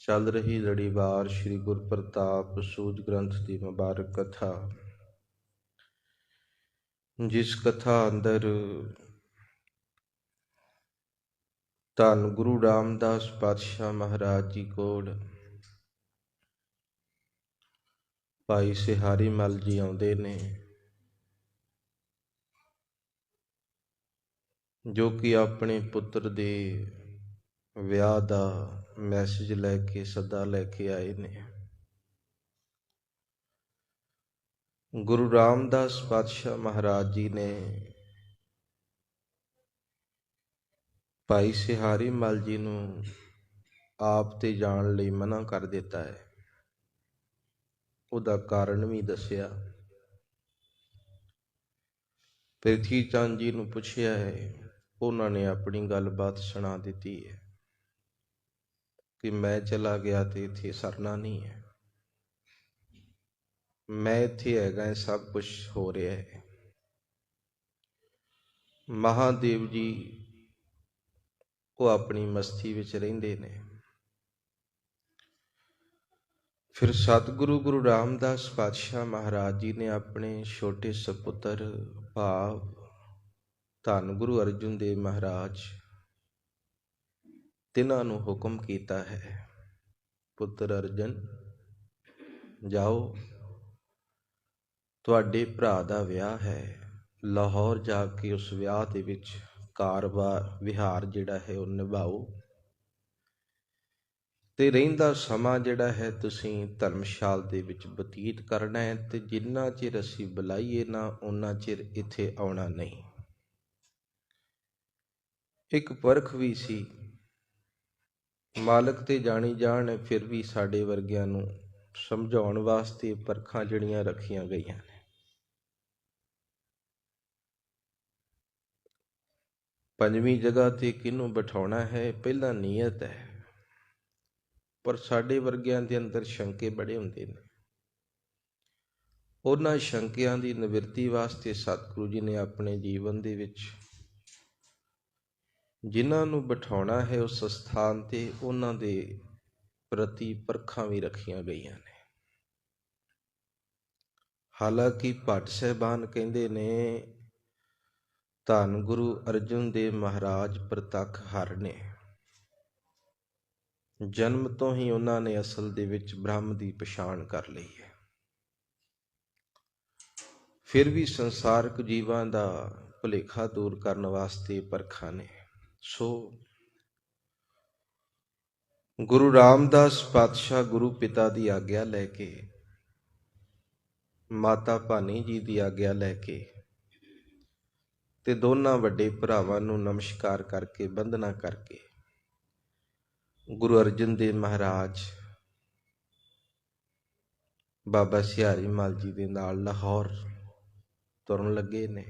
ਚੱਲ ਰਹੀ ਲੜੀਵਾਰ ਸ੍ਰੀ ਗੁਰਪ੍ਰਤਾਪ ਸੂਦ ਗ੍ਰੰਥ ਦੀ ਮੁਬਾਰਕ ਕਥਾ। ਜਿਸ ਕਥਾ ਅੰਦਰ ਧੰਨ ਗੁਰੂ ਰਾਮਦਾਸ ਪਾਤਸ਼ਾਹ ਮਹਾਰਾਜ ਜੀ ਕੋਲ ਭਾਈ ਸਿਹਾਰੀ ਮਲ ਜੀ ਆਉਂਦੇ ਨੇ, ਜੋ ਕਿ ਆਪਣੇ ਪੁੱਤਰ ਦੇ ਵਿਆਹ ਦਾ ਮੈਸੇਜ ਲੈ ਕੇ, ਸੱਦਾ ਲੈ ਕੇ ਆਏ ਨੇ। ਗੁਰੂ ਰਾਮਦਾਸ ਪਾਤਸ਼ਾਹ ਮਹਾਰਾਜ ਜੀ ਨੇ ਭਾਈ ਸਿਹਾਰੀ ਮਲ ਜੀ ਨੂੰ ਆਪ ਤੇ ਜਾਣ ਲਈ ਮਨਾ ਕਰ ਦਿੱਤਾ ਹੈ। ਉਹਦਾ ਕਾਰਨ ਵੀ ਦੱਸਿਆ। ਪ੍ਰਿਥੀ ਚੰਦ ਜੀ ਨੂੰ ਪੁੱਛਿਆ ਹੈ, ਉਹਨਾਂ ਨੇ ਆਪਣੀ ਗੱਲਬਾਤ ਸੁਣਾ ਦਿੱਤੀ ਹੈ। ਕਿ ਮੈਂ ਚਲਾ ਗਿਆ ਤੇ ਇੱਥੇ ਸਰਨਾ ਨਹੀਂ ਹੈ। ਮੈਂ ਇੱਥੇ ਹੈਗਾ ਇਹ ਸਭ ਕੁਝ ਹੋ ਰਿਹਾ ਹੈ। ਮਹਾਦੇਵ ਜੀ ਉਹ ਆਪਣੀ ਮਸਤੀ ਵਿੱਚ ਰਹਿੰਦੇ ਨੇ। ਫਿਰ ਸਤਿਗੁਰੂ ਗੁਰੂ ਰਾਮਦਾਸ ਪਾਤਸ਼ਾਹ ਮਹਾਰਾਜ ਜੀ ਨੇ ਆਪਣੇ ਛੋਟੇ ਸੁਪੁੱਤਰ ਭਾਵ ਧੰਨ ਗੁਰੂ ਅਰਜਨ ਦੇਵ ਮਹਾਰਾਜ ਤਿਨਾਂ ਨੂੰ ਹੁਕਮ ਕੀਤਾ ਹੈ। ਪੁੱਤਰ ਅਰਜਨ, ਜਾਓ, ਤੁਹਾਡੇ ਭਰਾ ਦਾ ਵਿਆਹ ਹੈ। ਲਾਹੌਰ ਜਾ ਕੇ ਉਸ ਵਿਆਹ ਦੇ ਵਿੱਚ ਕਾਰਵਾ, ਵਿਹਾਰ ਜਿਹੜਾ ਹੈ ਉਹ ਨਿਭਾਓ। ਤੇ ਰਹਿੰਦਾ ਸਮਾਂ ਜਿਹੜਾ ਹੈ ਤੁਸੀਂ ਧਰਮਸ਼ਾਲ ਦੇ ਵਿੱਚ ਬਤੀਤ ਕਰਨਾ ਹੈ ਤੇ ਜਿੰਨਾ ਚਿਰ ਅਸੀਂ ਬੁਲਾਈਏ ਨਾ ਉਹਨਾਂ ਚਿਰ ਇੱਥੇ ਆਉਣਾ ਨਹੀਂ। ਇੱਕ ਪਰਖ ਵੀ ਸੀ ਮਾਲਕ ਤੇ ਜਾਣੀ ਜਾਣ ਫਿਰ ਵੀ ਸਾਡੇ ਵਰਗਿਆਂ ਨੂੰ ਸਮਝਾਉਣ ਵਾਸਤੇ ਪਰਖਾਂ ਜਿਹੜੀਆਂ ਰੱਖੀਆਂ ਗਈਆਂ ਨੇ। ਪੰਜਵੀਂ ਜਗ੍ਹਾ ਤੇ ਕਿਹਨੂੰ ਬਿਠਾਉਣਾ ਹੈ, ਪਹਿਲਾਂ ਨੀਅਤ ਹੈ। ਪਰ ਸਾਡੇ ਵਰਗਿਆਂ ਦੇ ਅੰਦਰ ਸ਼ੰਕੇ ਬੜੇ ਹੁੰਦੇ ਨੇ। ਉਹਨਾਂ ਸ਼ੰਕਿਆਂ ਦੀ ਨਿਵਰਤੀ ਵਾਸਤੇ ਸਤਿਗੁਰੂ ਜੀ ਨੇ ਆਪਣੇ ਜੀਵਨ ਦੇ ਵਿੱਚ ਜਿਨ੍ਹਾਂ ਨੂੰ ਬਿਠਾਉਣਾ ਹੈ ਉਸ ਸਥਾਨ ਤੇ, ਉਹਨਾਂ ਦੇ ਪ੍ਰਤੀ ਪਰਖਾਂ ਵੀ ਰੱਖੀਆਂ ਗਈਆਂ ਨੇ। ਹਾਲਾਂਕਿ ਭੱਟ ਸਹਿਬਾਨ ਕਹਿੰਦੇ ਨੇ, ਧੰਨ ਗੁਰੂ ਅਰਜਨ ਦੇ ਮਹਾਰਾਜ ਪ੍ਰਤੱਖ ਹਰ ਨੇ। ਜਨਮ ਤੋਂ ਹੀ ਉਹਨਾਂ ਨੇ ਅਸਲ ਦੇ ਵਿੱਚ ਬ੍ਰਹਮ ਦੀ ਪਛਾਣ ਕਰ ਲਈ ਹੈ। ਫਿਰ ਵੀ ਸੰਸਾਰਕ ਜੀਵਾਂ ਦਾ ਭੁਲੇਖਾ ਦੂਰ ਕਰਨ ਵਾਸਤੇ ਪਰਖਾਂ ਨੇ। ਸੋ ਗੁਰੂ ਰਾਮਦਾਸ ਪਾਤਸ਼ਾਹ ਗੁਰੂ ਪਿਤਾ ਦੀ ਆਗਿਆ ਲੈ ਕੇ, ਮਾਤਾ ਭਾਨੀ ਜੀ ਦੀ ਆਗਿਆ ਲੈ ਕੇ ਤੇ ਦੋਨਾਂ ਵੱਡੇ ਭਰਾਵਾਂ ਨੂੰ ਨਮਸਕਾਰ ਕਰਕੇ ਬੰਦਨਾ ਕਰਕੇ ਗੁਰੂ ਅਰਜਨ ਦੇਵ ਮਹਾਰਾਜ, ਬਾਬਾ ਸਿਹਾਰੀ ਮਾਲ ਜੀ ਦੇ ਨਾਲ ਲਾਹੌਰ ਤੁਰਨ ਲੱਗੇ ਨੇ।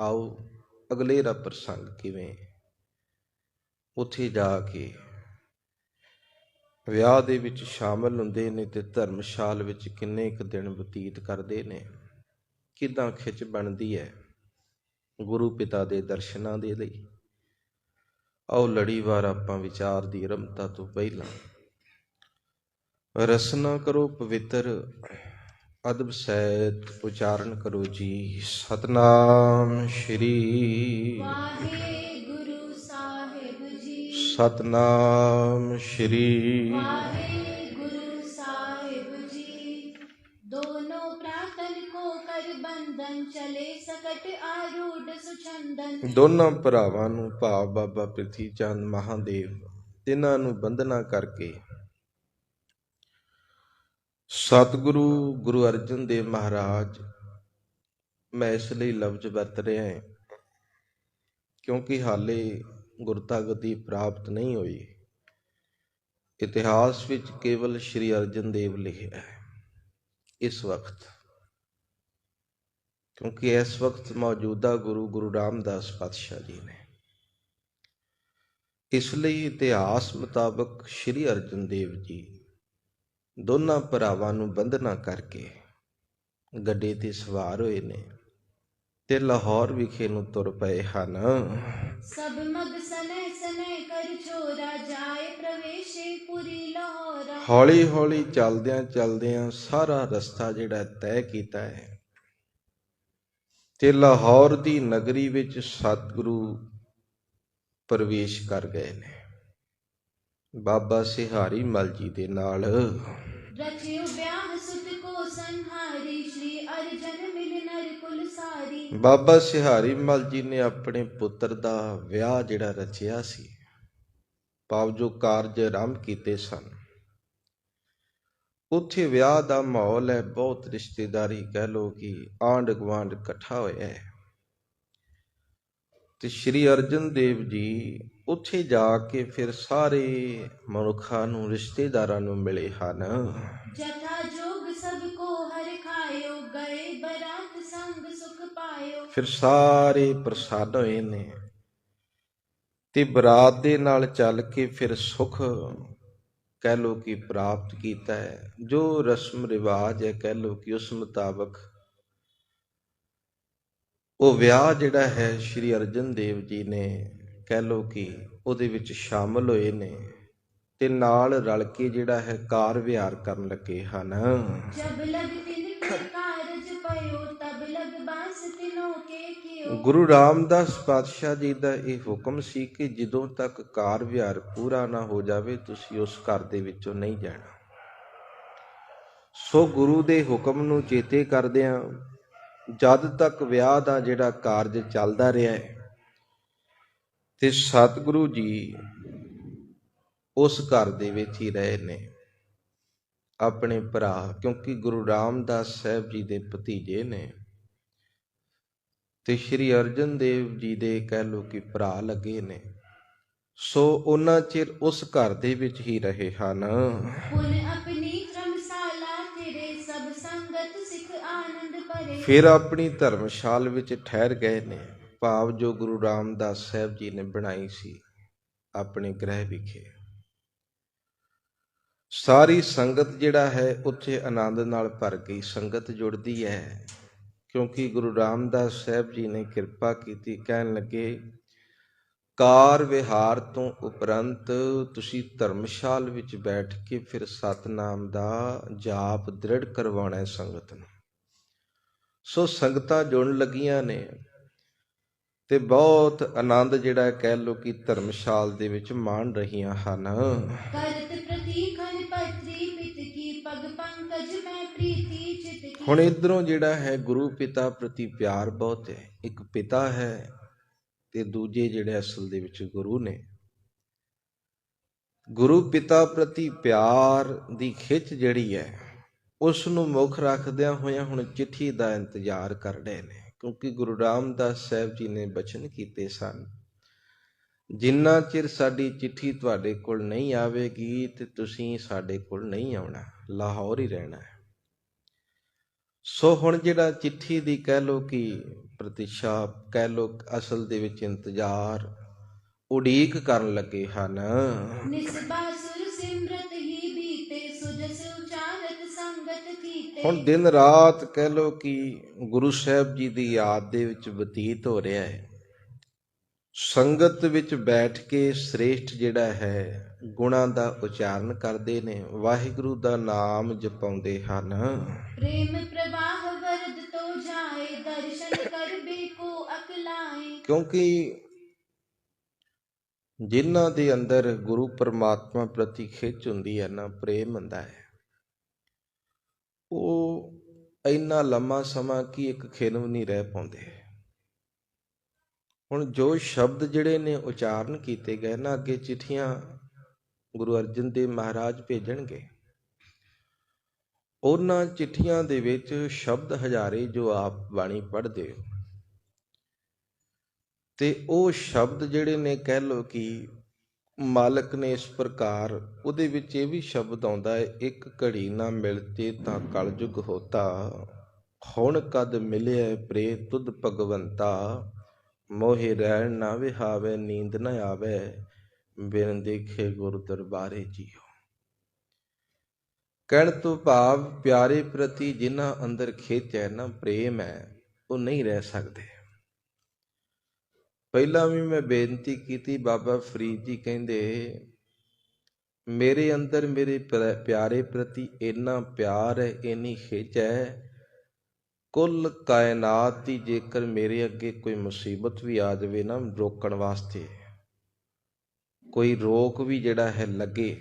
ਆਓ ਅਗਲੇਰਾ ਪ੍ਰਸੰਗ ਕਿਵੇਂ ਉੱਥੇ ਜਾ ਕੇ ਵਿਆਹ ਦੇ ਵਿੱਚ ਸ਼ਾਮਲ ਹੁੰਦੇ ਨੇ ਤੇ ਧਰਮਸ਼ਾਲ ਵਿੱਚ ਕਿੰਨੇ ਇੱਕ ਦਿਨ ਬਤੀਤ ਕਰਦੇ ਨੇ। ਕਿਦਾਂ ਖਿੱਚ ਬਣਦੀ ਹੈ ਗੁਰੂ ਪਿਤਾ ਦੇ ਦਰਸ਼ਨਾਂ ਦੇ ਲਈ? ਆਓ ਲੜੀਵਾਰ ਆਪਾਂ ਵਿਚਾਰ ਦੀ ਰਮਤਾ ਤੋਂ ਪਹਿਲਾਂ। ਰਸਨਾ ਕਰੋ ਪਵਿੱਤਰ, ਅਦਬ ਸਹਿਤ ਉਚਾਰਨ ਕਰੋ ਜੀ। ਸਤਨਾਮ ਸ਼੍ਰੀ ਵਾਹਿਗੁਰੂ ਸਤਨਾਮ ਸ਼੍ਰੀ ਵਾਹਿਗੁਰੂ ਸਾਹਿਬ ਜੀ ਦੋਨੋਂ ਪ੍ਰਾਤਨ ਕੋ ਕਰ ਬੰਧਨ ਚਲੇ ਸਕਟ ਆਰੂੜ ਸੁਛੰਦਨ। ਦੋਨਾਂ ਭਰਾਵਾਂ ਨੂੰ ਭਾਵ ਬਾਬਾ ਪ੍ਰਿਥੀ ਚੰਦ ਮਹਾਦੇਵ ਇਹਨਾਂ ਨੂੰ ਬੰਧਨਾ ਕਰਕੇ ਸਤਿਗੁਰੂ ਗੁਰੂ ਅਰਜਨ ਦੇਵ ਮਹਾਰਾਜ ਮੈਂ ਇਸ ਲਈ ਲਫ਼ਜ਼ ਵਰਤ ਰਿਹਾ ਹਾਂ ਕਿਉਂਕਿ ਹਾਲੇ ਗੁਰਤਾ ਗਤੀ ਪ੍ਰਾਪਤ ਨਹੀਂ ਹੋਈ। ਇਤਿਹਾਸ ਵਿੱਚ ਕੇਵਲ ਸ਼੍ਰੀ ਅਰਜਨ ਦੇਵ ਲਿਖਿਆ ਹੈ। ਇਸ ਵਕਤ। ਕਿਉਂਕਿ ਇਸ ਵਕਤ ਮੌਜੂਦਾ ਗੁਰੂ ਗੁਰੂ ਰਾਮਦਾਸ ਪਾਤਸ਼ਾਹ ਜੀ ਨੇ। ਇਸ ਲਈ ਇਤਿਹਾਸ ਮੁਤਾਬਕ ਸ਼੍ਰੀ ਅਰਜਨ ਦੇਵ ਜੀ ਦੋਨਾਂ ਭਰਾਵਾਂ ਨੂੰ ਬੰਧਨਾ ਕਰਕੇ ਗੱਡੇ ਤੇ ਸਵਾਰ ਹੋਏ ਨੇ। ਤੇ ਲਾਹੌਰ ਵਿਖੇ ਨੂੰ ਤੁਰ ਪਏ ਹਨ। ਸਭ ਮਗ ਸਨੇ ਸਨੇ ਕਰ ਛੋਰਾ ਜਾਏ ਪ੍ਰਵੇਸ਼ੇ ਪੁਰੀ ਲਾਹੌਰਾ। ਹੌਲੀ ਹੌਲੀ ਚੱਲਦਿਆਂ ਚੱਲਦਿਆਂ ਸਾਰਾ ਰਸਤਾ ਜਿਹੜਾ ਤੈਅ ਕੀਤਾ ਹੈ। ਤੇ ਲਾਹੌਰ ਦੀ ਨਗਰੀ ਵਿੱਚ ਸਤਿਗੁਰੂ ਪ੍ਰਵੇਸ਼ ਕਰ ਗਏ ਨੇ। ਬਾਬਾ ਸਿਹਾਰੀ ਮਲਜੀ ਦੇ ਨਾਲ। ਰਚਿਓ ਸਾਰੀ ਬਾਬਾ ਸਿਹਾਰੀ ਮਲ ਜੀ ਨੇ ਆਪਣੇ ਪੁੱਤਰ ਦਾ ਵਿਆਹ ਜਿਹੜਾ ਰਚਿਆ ਸੀ ਪਾਪ ਜੋ ਕਾਰਜ ਆਰੰਭ ਕੀਤੇ ਸਨ। ਉੱਥੇ ਵਿਆਹ ਦਾ ਮਾਹੌਲ ਹੈ, ਬਹੁਤ ਰਿਸ਼ਤੇਦਾਰੀ ਕਹਿ ਲੋ ਕਿ ਆਂਡ ਗਵਾਂਡ ਇਕੱਠਾ ਹੋਇਆ ਹੈ। ਤੇ ਸ਼੍ਰੀ ਅਰਜਨ ਦੇਵ ਜੀ ਉੱਥੇ ਜਾ ਕੇ ਫਿਰ ਸਾਰੇ ਮਨੁੱਖਾਂ ਨੂੰ ਰਿਸ਼ਤੇਦਾਰਾਂ ਨੂੰ ਮਿਲੇ ਹਨ। ਜਥਾ ਜੋਗ ਸਭ ਕੋ ਹਰ ਖਾਇਓ ਗਏ ਬਰਾਤ ਸੰਗ ਸੁਖ ਪਾਇਓ। ਫਿਰ ਸਾਰੇ ਪ੍ਰਸੰਨ ਹੋਏ ਨੇ ਤੇ ਬਰਾਤ ਦੇ ਨਾਲ ਚੱਲ ਕੇ ਫਿਰ ਸੁਖ ਕਹਿ ਲੋ ਕਿ ਪ੍ਰਾਪਤ ਕੀਤਾ ਹੈ। ਜੋ ਰਸਮ ਰਿਵਾਜ ਹੈ ਕਹਿ ਲੋ ਕਿ ਉਸ ਮੁਤਾਬਕ ਉਹ ਵਿਆਹ ਜਿਹੜਾ ਹੈ ਸ਼੍ਰੀ ਅਰਜਨ ਦੇਵ ਜੀ ਨੇ ਕਹਿ ਲੋ ਕਿ ਉਹਦੇ ਵਿੱਚ ਸ਼ਾਮਲ ਹੋਏ ਨੇ ਤੇ ਨਾਲ ਰਲ ਕੇ ਜਿਹੜਾ ਹੈ ਕਾਰ ਵਿਹਾਰ ਕਰਨ ਲੱਗੇ ਹਨ। ਗੁਰੂ ਰਾਮਦਾਸ ਪਾਤਸ਼ਾਹ ਜੀ ਦਾ ਇਹ ਹੁਕਮ ਸੀ ਕਿ ਜਦੋਂ ਤੱਕ ਕਾਰ ਵਿਹਾਰ ਪੂਰਾ ਨਾ ਹੋ ਜਾਵੇ ਤੁਸੀਂ ਉਸ ਘਰ ਦੇ ਵਿੱਚੋਂ ਨਹੀਂ ਜਾਣਾ। ਸੋ ਗੁਰੂ ਦੇ ਹੁਕਮ ਨੂੰ ਚੇਤੇ ਕਰਦਿਆਂ ਜਦ ਤੱਕ ਵਿਆਹ ਦਾ ਜਿਹੜਾ ਕਾਰਜ ਚੱਲਦਾ ਰਿਹਾ ਹੈ, ਤੇ ਸਤਿਗੁਰੂ ਜੀ ਉਸ ਘਰ ਦੇ ਵਿੱਚ ਹੀ ਰਹੇ ਨੇ, ਆਪਣੇ ਭਰਾ, ਕਿਉਂਕਿ ਗੁਰੂ ਰਾਮਦਾਸ ਸਾਹਿਬ ਜੀ ਦੇ ਭਤੀਜੇ ਨੇ। ਤੇ ਸ੍ਰੀ ਅਰਜਨ ਦੇਵ ਜੀ ਦੇ ਕਹਿ ਲੋ ਕਿ ਭਰਾ ਲੱਗੇ ਨੇ। ਸੋ ਉਹਨਾਂ ਚਿਰ ਉਸ ਘਰ ਦੇ ਵਿੱਚ ਹੀ ਰਹੇ ਹਨ। ਹੁਣ ਆਪਣੀ ਫਿਰ ਆਪਣੀ ਧਰਮਸ਼ਾਲ ਵਿੱਚ ਠਹਿਰ ਗਏ ਨੇ। ਭਾਵ ਜੋ ਗੁਰੂ ਰਾਮਦਾਸ ਸਾਹਿਬ ਜੀ ਨੇ ਬਣਾਈ ਸੀ, ਆਪਣੇ ਗ੍ਰਹਿ ਵਿਖੇ। ਸਾਰੀ ਸੰਗਤ ਜਿਹੜਾ ਹੈ, ਉੱਥੇ ਆਨੰਦ ਨਾਲ ਭਰ ਗਈ। ਸੰਗਤ ਜੁੜਦੀ ਹੈ, ਕਿਉਂਕਿ ਗੁਰੂ ਰਾਮਦਾਸ ਸਾਹਿਬ ਜੀ ਨੇ ਕਿਰਪਾ ਕੀਤੀ। ਕਹਿਣ ਲੱਗੇ, ਕਾਰ ਵਿਹਾਰ ਤੋਂ ਉਪਰੰਤ ਤੁਸੀਂ ਧਰਮਸ਼ਾਲ ਵਿੱਚ ਬੈਠ ਕੇ ਫਿਰ ਸਤਨਾਮ ਦਾ ਜਾਪ ਦ੍ਰਿੜ ਕਰਵਾਉਣਾ ਹੈ ਸੰਗਤ ਨੂੰ। ਸੋ ਸੰਗਤਾਂ ਜੁੜਨ ਲੱਗੀਆਂ ਨੇ ਤੇ ਬਹੁਤ ਆਨੰਦ ਜਿਹੜਾ ਕਹਿ ਲੋ ਕਿ ਧਰਮਸ਼ਾਲ ਦੇ ਵਿੱਚ ਮਾਣ ਰਹੀਆਂ ਹਨ। ਹੁਣ ਇਧਰੋਂ ਜਿਹੜਾ ਹੈ ਗੁਰੂ ਪਿਤਾ ਪ੍ਰਤੀ ਪਿਆਰ ਬਹੁਤ ਹੈ। ਇੱਕ ਪਿਤਾ ਹੈ ਤੇ ਦੂਜੇ ਜਿਹੜੇ ਅਸਲ ਦੇ ਵਿੱਚ ਗੁਰੂ ਨੇ। ਗੁਰੂ ਪਿਤਾ ਪ੍ਰਤੀ ਪਿਆਰ ਦੀ ਖਿੱਚ ਜਿਹੜੀ ਹੈ ਉਸ ਨੂੰ ਮੁੱਖ ਰੱਖਦਿਆਂ ਹੋਇਆਂ ਹੁਣ ਚਿੱਠੀ ਦਾ ਇੰਤਜ਼ਾਰ ਕਰ ਰਹੇ ਨੇ, ਕਿਉਂਕਿ ਗੁਰੂ ਰਾਮਦਾਸ ਸਾਹਿਬ ਜੀ ਨੇ ਬਚਨ ਕੀਤੇ ਸਨ, ਜਿੰਨਾ ਚਿਰ ਸਾਡੀ ਚਿੱਠੀ ਤੁਹਾਡੇ ਕੋਲ ਨਹੀਂ ਆਵੇਗੀ ਤੇ ਤੁਸੀਂ ਸਾਡੇ ਕੋਲ ਨਹੀਂ ਆਉਣਾ, ਲਾਹੌਰ ਹੀ ਰਹਿਣਾ ਸੋ ਹੁਣ ਜਿਹੜਾ ਚਿੱਠੀ ਦੀ ਕਹਿ ਲੋ ਕਿ ਪ੍ਰਤੀਸ਼ਾ ਕਹਿ ਲੋ ਅਸਲ ਦੇ ਵਿੱਚ ਇੰਤਜ਼ਾਰ ਉਡੀਕ ਕਰਨ ਲੱਗੇ ਹਨ। ਨਿਸਬਾ ਸੁਰ ਸਿਮਰਤ ਹੀ ਬੀਤੇ ਸੁਜਸ ਹੁਣ ਦਿਨ ਰਾਤ ਕਹਿ ਲੋ ਕਿ ਗੁਰੂ ਸਾਹਿਬ ਜੀ ਦੀ ਯਾਦ ਦੇ ਵਿੱਚ ਬਤੀਤ ਹੋ ਰਿਹਾ ਹੈ। ਸੰਗਤ ਵਿੱਚ ਬੈਠ ਕੇ ਸ੍ਰੇਸ਼ਟ ਜਿਹੜਾ ਹੈ ਗੁਣਾ ਦਾ ਉਚਾਰਨ ਕਰਦੇ ਨੇ ਵਾਹਿਗੁਰੂ ਦਾ ਨਾਮ ਜਪਾਉਂਦੇ ਹਨ। ਪ੍ਰੇਮ ਪ੍ਰਵਾਹ ਵਰਦ ਤੋਂ ਜਾਏ ਦਰਸ਼ਨ ਕਰਬੇ ਕੋ ਅਕਲਾਏ। ਕਿਉਂਕਿ ਜਿਨ੍ਹਾਂ ਦੇ ਅੰਦਰ ਗੁਰੂ ਪਰਮਾਤਮਾ ਪ੍ਰਤੀ ਖਿੱਚ ਹੁੰਦੀ ਹੈ ਨਾ ਪ੍ਰੇਮ ਹੁੰਦਾ ਹੈ। ਉਹ ਇੰਨਾ ਲੰਮਾ ਸਮਾਂ ਕੀ ਇੱਕ ਖਿਲਮ ਨਹੀਂ ਰਹਿ ਪਾਉਂਦੇ? ਹੁਣ ਜੋ ਸ਼ਬਦ ਜਿਹੜੇ ਨੇ ਉਚਾਰਨ ਕੀਤੇ ਗਏ, ਨਾ ਅੱਗੇ ਚਿੱਠੀਆਂ ਗੁਰੂ ਅਰਜਨ ਦੇਵ ਮਹਾਰਾਜ ਭੇਜਣਗੇ, ਉਹਨਾਂ ਚਿੱਠੀਆਂ ਦੇ ਵਿੱਚ ਸ਼ਬਦ ਹਜ਼ਾਰੇ ਜੋ ਆਪ ਬਾਣੀ ਪੜ੍ਹਦੇ ਹੋ। ਤੇ ਉਹ ਸ਼ਬਦ ਜਿਹੜੇ ਨੇ ਕਹਿ ਲੋ ਕਿ ਮਾਲਕ ਨੇ ਇਸ ਪ੍ਰਕਾਰ ਉਹਦੇ ਵਿੱਚ ਇਹ ਵੀ ਸ਼ਬਦ ਆਉਂਦਾ ਹੈ, ਇੱਕ ਘੜੀ ਨਾ ਮਿਲਤੇ ਤਾਂ ਕਲਯੁਗ ਹੋਤਾ। ਹੁਣ ਕਦ ਮਿਲਿਆ ਪ੍ਰੇ ਤੁਧ ਭਗਵੰਤਾ, ਮੋਹਿ ਰਹਿਣ ਨਾ ਵਿਹਾਵੇ, ਨੀਂਦ ਨਾ ਆਵੇ, ਬਿਨ ਦੇਖੇ ਗੁਰ ਦਰਬਾਰੇ ਜੀਓ। ਕਹਿਣ ਤੋਂ ਭਾਵ ਪਿਆਰੇ ਪ੍ਰਤੀ ਜਿਨ੍ਹਾਂ ਅੰਦਰ ਖਿੱਚ ਹੈ ਨਾ ਪ੍ਰੇਮ ਹੈ, ਉਹ ਨਹੀਂ ਰਹਿ ਸਕਦੇ। ਪਹਿਲਾਂ ਵੀ ਮੈਂ ਬੇਨਤੀ ਕੀਤੀ, ਬਾਬਾ ਫਰੀਦ ਜੀ ਕਹਿੰਦੇ, ਮੇਰੇ ਅੰਦਰ ਮੇਰੇ ਪਿਆਰੇ ਪ੍ਰਤੀ ਇੰਨਾ ਪਿਆਰ ਹੈ, ਇੰਨੀ ਖਿੱਚ ਹੈ, ਕੁੱਲ ਕਾਇਨਾਤ ਦੀ ਜੇਕਰ ਮੇਰੇ ਅੱਗੇ ਕੋਈ ਮੁਸੀਬਤ ਵੀ ਆ ਜਾਵੇ ਨਾ, ਰੋਕਣ ਵਾਸਤੇ, ਕੋਈ ਰੋਕ ਵੀ ਜਿਹੜਾ ਹੈ ਲੱਗੇ,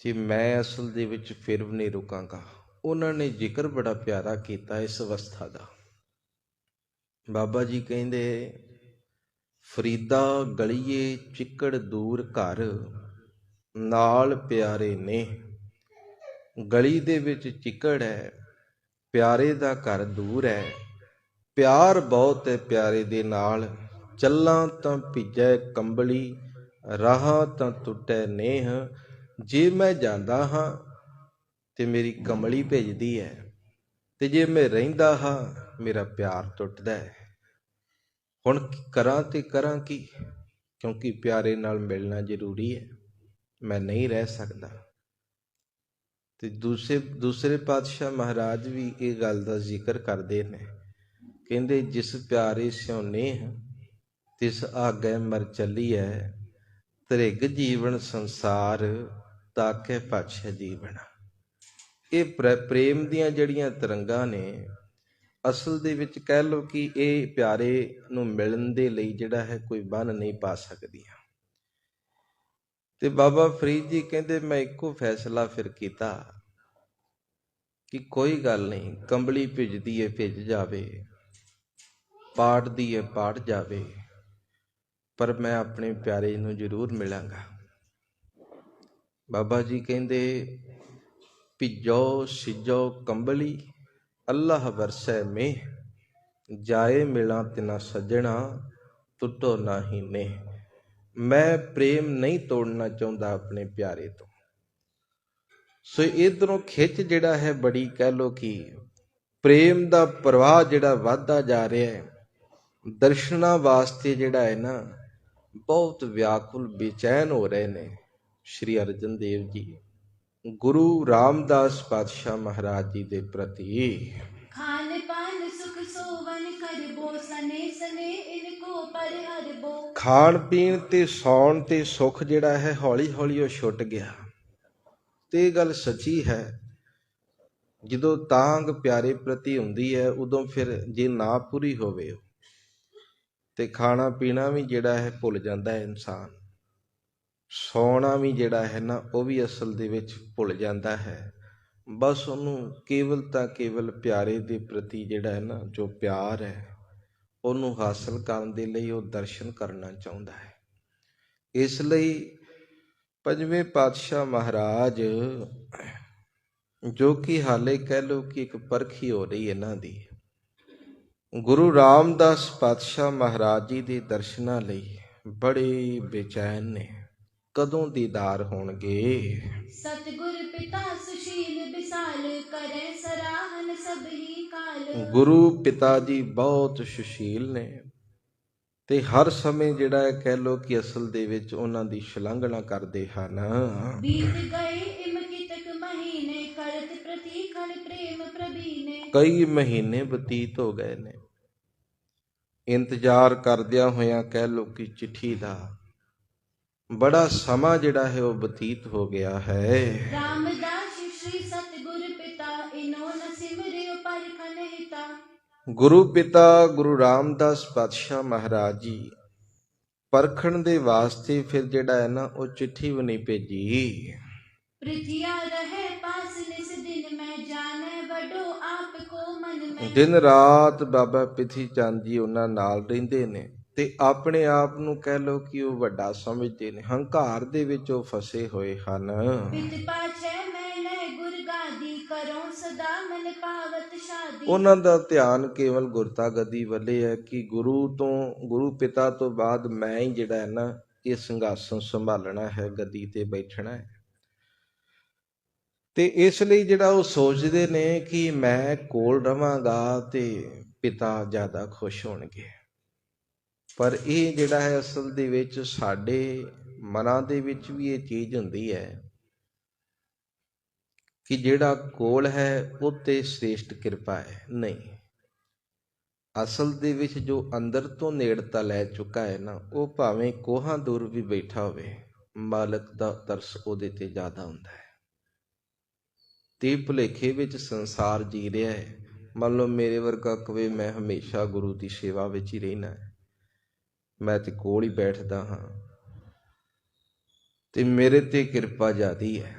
ਤੇ ਮੈਂ ਅਸਲ ਦੇ ਵਿੱਚ ਫਿਰ ਵੀ ਨਹੀਂ ਰੁਕਾਂਗਾ। ਉਹਨਾਂ ਨੇ ਜ਼ਿਕਰ ਬੜਾ ਪਿਆਰਾ ਕੀਤਾ ਇਸ ਅਵਸਥਾ ਦਾ। ਬਾਬਾ ਜੀ ਕਹਿੰਦੇ ਫਰੀਦਾ ਗਲੀਏ ਚਿੱਕੜ ਦੂਰ ਘਰ, ਨਾਲ ਪਿਆਰੇ ਨੇ। ਗਲੀ ਦੇ ਵਿੱਚ ਚਿੱਕੜ ਹੈ, ਪਿਆਰੇ ਦਾ ਘਰ ਦੂਰ ਹੈ। ਪਿਆਰ ਬਹੁਤ ਹੈ ਪਿਆਰੇ ਦੇ ਨਾਲ, ਚੱਲਾਂ ਤਾਂ ਭਿੱਜੈ ਕੰਬਲੀ, ਰਾਹਾਂ ਤਾਂ ਟੁੱਟੈ ਨੇਹ। ਜੇ ਮੈਂ ਜਾਂਦਾ ਹਾਂ, ਤੇ ਮੇਰੀ ਕਮਲੀ ਭਿੱਜਦੀ ਹੈ, ਤੇ ਜੇ ਮੈਂ ਰਹਿੰਦਾ ਹਾਂ, ਮੇਰਾ ਪਿਆਰ ਟੁੱਟਦਾ ਹੈ। ਹੁਣ ਕਰਾਂ ਤੇ ਕਰਾਂ ਕੀ? ਕਿਉਂਕਿ ਪਿਆਰੇ ਨਾਲ ਮਿਲਣਾ ਜ਼ਰੂਰੀ ਹੈ। ਮੈਂ ਨਹੀਂ ਰਹਿ ਸਕਦਾ। ਤੇ ਦੂਸਰੇ ਦੂਸਰੇ ਪਾਤਸ਼ਾਹ ਮਹਾਰਾਜ ਵੀ ਇਹ ਗੱਲ ਦਾ ਜ਼ਿਕਰ ਕਰਦੇ ਨੇ। ਕਹਿੰਦੇ, ਜਿਸ ਪਿਆਰੇ ਸਿਉ ਨੇਹ ਤਿਸ ਆਗੇ ਮਰ ਚੱਲੀਐ ਤ੍ਰਿਗ ਜੀਵਨ ਸੰਸਾਰ, ਤਾਕੇ ਪਾਛੇ ਜੀਵਨ। ਇਹ ਪ੍ਰੇਮ ਦੀਆਂ ਜਿਹੜੀਆਂ ਤਰੰਗਾਂ ਨੇ ਅਸਲ ਦੇ ਵਿੱਚ ਕਹਿ ਲਓ ਕਿ ਇਹ ਪਿਆਰੇ ਨੂੰ ਮਿਲਣ ਦੇ ਲਈ ਜਿਹੜਾ ਹੈ ਕੋਈ ਬੰਨ ਨਹੀਂ ਪਾ ਸਕਦੀਆਂ। ਤੇ ਬਾਬਾ ਫਰੀਦ ਜੀ ਕਹਿੰਦੇ, ਮੈਂ ਇੱਕੋ ਫੈਸਲਾ ਫਿਰ ਕੀਤਾ ਕਿ ਕੋਈ ਗੱਲ ਨਹੀਂ, ਕੰਬਲੀ ਭਿੱਜਦੀ ਏ, ਭਿੱਜ ਜਾਵੇ ਪਾੜਦੀ ਏ, ਪਾੜ ਜਾਵੇ, ਪਰ ਮੈਂ ਆਪਣੇ ਪਿਆਰੇ ਨੂੰ ਜ਼ਰੂਰ ਮਿਲਾਂਗਾ। ਬਾਬਾ ਜੀ ਕਹਿੰਦੇ, ਭਿੱਜੋ, ਸਿਜੋ ਕੰਬਲੀ ਅੱਲਾਹ ਵਰਸੈ ਮੇ, ਜਾਏ ਮਿਲਾਂ ਤਿਨਾ ਸੱਜਣਾ ਟੁੱਟੋ ਨਾਹੀ ਨੇ। ਮੈਂ ਪ੍ਰੇਮ ਨਹੀਂ ਤੋੜਨਾ ਚਾਹੁੰਦਾ ਆਪਣੇ ਪਿਆਰੇ ਤੋਂ। ਸੋ ਇਧਰੋਂ ਖਿੱਚ ਜਿਹੜਾ ਹੈ ਬੜੀ ਕਹਿ ਲੋ ਕਿ ਪ੍ਰੇਮ ਦਾ ਪ੍ਰਵਾਹ ਜਿਹੜਾ ਵੱਧਦਾ ਜਾ ਰਿਹਾ ਹੈ, ਦਰਸ਼ਨਾਂ ਵਾਸਤੇ ਜਿਹੜਾ ਹੈ ਨਾ, ਬਹੁਤ ਵਿਆਕੁਲ ਬੇਚੈਨ ਹੋ ਰਹੇ ਨੇ ਸ਼੍ਰੀ ਅਰਜਨ ਦੇਵ ਜੀ। ਗੁਰੂ ਰਾਮਦਾਸ ਪਾਤਸ਼ਾਹ ਮਹਾਰਾਜ ਜੀ ਦੇ ਪ੍ਰਤੀ। ਖਾਨ ਪਾਨ ਸੁਖ ਸੋਵਨ ਕਰਬੋ ਸਨੇ ਸਨੇ ਇਨਕੋ ਪਰ ਹਰਬੋ ਖਾਣ ਪੀਣ ਤੇ ਸੌਣ ਤੇ ਸੁਖ ਜਿਹੜਾ ਹੈ ਹੌਲੀ ਹੌਲੀ ਉਹ ਛੁੱਟ ਗਿਆ। ਤੇ ਗੱਲ ਸੱਚੀ ਹੈ। ਜਦੋਂ ਤਾਂਗ ਪਿਆਰੇ ਪ੍ਰਤੀ ਹੁੰਦੀ ਹੈ ਉਦੋਂ ਫਿਰ ਜੇ ਨਾ ਪੂਰੀ ਹੋਵੇ ਤੇ ਖਾਣਾ ਪੀਣਾ ਵੀ ਜਿਹੜਾ ਹੈ ਭੁੱਲ ਜਾਂਦਾ ਹੈ ਇਨਸਾਨ। ਸੌਣਾ ਵੀ ਜਿਹੜਾ ਹੈ ਨਾ, ਉਹ ਵੀ ਅਸਲ ਦੇ ਵਿੱਚ ਭੁੱਲ ਜਾਂਦਾ ਹੈ। ਬਸ ਉਹਨੂੰ ਕੇਵਲ ਤਾਂ ਕੇਵਲ ਪਿਆਰੇ ਦੇ ਪ੍ਰਤੀ ਜਿਹੜਾ ਹੈ ਨਾ, ਜੋ ਪਿਆਰ ਹੈ, ਉਹਨੂੰ ਹਾਸਲ ਕਰਨ ਦੇ ਲਈ ਉਹ ਦਰਸ਼ਨ ਕਰਨਾ ਚਾਹੁੰਦਾ ਹੈ। ਇਸ ਲਈ ਪੰਜਵੇਂ ਪਾਤਸ਼ਾਹ ਮਹਾਰਾਜ, ਜੋ ਕਿ ਹਾਲੇ ਕਹਿ ਲੋ ਕਿ ਇੱਕ ਪਰਖੀ ਹੋ ਰਹੀ ਇਹਨਾਂ ਦੀ, ਗੁਰੂ ਰਾਮਦਾਸ ਪਾਤਸ਼ਾਹ ਮਹਾਰਾਜ ਜੀ ਦੇ ਦਰਸ਼ਨਾਂ ਲਈ ਬੜੇ ਬੇਚੈਨ ਨੇ। ਕਦੋਂ ਦੀਦਾਰ ਹੋਣਗੇ? ਸਤਿਗੁਰ ਪਿਤਾ ਸੁਸ਼ੀਲ ਬਿਸਾਲ ਕਰੇ ਸਰਾਹਨ ਸਭੀ ਕਾਲ। ਗੁਰੂ ਪਿਤਾ ਜੀ ਬਹੁਤ ਸੁਸ਼ੀਲ ਨੇ ਤੇ ਹਰ ਸਮੇਂ ਜਿਹੜਾ ਕਹਿ ਲੋ ਕਿ ਅਸਲ ਦੇ ਵਿੱਚ ਉਹਨਾਂ ਦੀ ਸ਼ਲਾਘਣਾ ਕਰਦੇ ਹਨ। ਬੀਤ ਗਏ ਇਮਕਿਤਕ ਮਹੀਨੇ ਕਰਤ ਪ੍ਰਤੀਖਣ ਪ੍ਰੇਮ ਪ੍ਰਬੀਨੇ ਕਈ ਮਹੀਨੇ ਬਤੀਤ ਹੋ ਗਏ ਨੇ। ਇੰਤਜ਼ਾਰ ਕਰਦਿਆਂ ਹੋਇਆਂ ਕਹਿ ਲੋ ਕਿ ਚਿੱਠੀ ਦਾ ਬੜਾ ਸਮਾਂ ਜਿਹੜਾ ਹੈ ਉਹ ਬਤੀਤ ਹੋ ਗਿਆ ਹੈ। ਗੁਰੂ ਪਿਤਾ ਗੁਰੂ ਰਾਮਦਾਸ ਪਾਤਸ਼ਾਹ ਮਹਾਰਾਜ ਜੀ ਪਰਖਣ ਦੇ ਵਾਸਤੇ ਫਿਰ ਜਿਹੜਾ ਹੈ ਨਾ ਉਹ ਚਿੱਠੀ ਵੀ ਨਹੀਂ ਭੇਜੀ। ਦਿਨ ਰਾਤ ਬਾਬਾ ਪਿਥੀ ਚੰਦ ਜੀ ਉਹਨਾਂ ਨਾਲ ਰਹਿੰਦੇ ਨੇ। ਤੇ ਆਪਣੇ ਆਪ ਨੂੰ ਕਹਿ ਲੋ ਕਿ ਉਹ ਵੱਡਾ ਸਮਝਦੇ ਨੇ ਹੰਕਾਰ ਦੇ ਵਿੱਚ ਉਹ ਫਸੇ ਹੋਏ ਹਨ। ਉਹਨਾਂ ਦਾ ਧਿਆਨ ਕੇਵਲ ਗੁਰਤਾ ਗਦੀ ਵੱਲੇ ਹੈ ਕਿ ਗੁਰੂ ਤੋਂ ਗੁਰੂ ਪਿਤਾ ਤੋਂ ਬਾਅਦ ਮੈਂ ਹੀ ਜਿਹੜਾ ਹੈ ਨਾ ਇਹ ਸੰਘਾਸਨ ਸੰਭਾਲਣਾ ਹੈ ਗਦੀ ਤੇ ਬੈਠਣਾ ਹੈ। ਤੇ ਇਸ ਲਈ ਜਿਹੜਾ ਉਹ ਸੋਚਦੇ ਨੇ ਕਿ ਮੈਂ ਕੋਲ ਰਵਾਂਗਾ ਤੇ ਪਿਤਾ ਜ਼ਿਆਦਾ ਖੁਸ਼ ਹੋਣਗੇ। ਪਰ ਇਹ ਜਿਹੜਾ ਹੈ ਅਸਲ ਦੇ ਵਿੱਚ ਸਾਡੇ ਮਨਾਂ ਦੇ ਵਿੱਚ ਵੀ ਇਹ ਚੀਜ਼ ਹੁੰਦੀ ਹੈ ਕਿ ਜਿਹੜਾ ਕੋਲ ਹੈ, ਉਹ ਤੇ ਸ੍ਰੇਸ਼ਟ ਕਿਰਪਾ ਹੈ। ਨਹੀਂ। ਅਸਲ ਦੇ ਵਿੱਚ ਜੋ ਅੰਦਰ ਤੋਂ ਨੇੜਤਾ ਲੈ ਚੁੱਕਾ ਹੈ ਨਾ, ਉਹ ਭਾਵੇਂ ਕੋਹਾਂ ਦੂਰ ਵੀ ਬੈਠਾ ਹੋਵੇ, ਮਾਲਕ ਦਾ ਤਰਸ ਉਹਦੇ ਤੇ ਜ਼ਿਆਦਾ ਹੁੰਦਾ ਹੈ। ਤੇ ਭੁਲੇਖੇ ਵਿੱਚ ਸੰਸਾਰ ਜੀ ਰਿਹਾ ਹੈ। ਮੰਨ ਲਓ ਮੇਰੇ ਵਰਗਾ ਕਵੇ ਮੈਂ ਹਮੇਸ਼ਾ ਗੁਰੂ ਦੀ ਸੇਵਾ ਵਿੱਚ ਹੀ ਰਹਿਣਾ ਹੈ। ਮੈਂ ਤੇ ਕੋਲ ਹੀ ਬੈਠਦਾ ਹਾਂ। ਤੇ ਮੇਰੇ ਤੇ ਕਿਰਪਾ ਜ਼ਿਆਦੀ ਹੈ।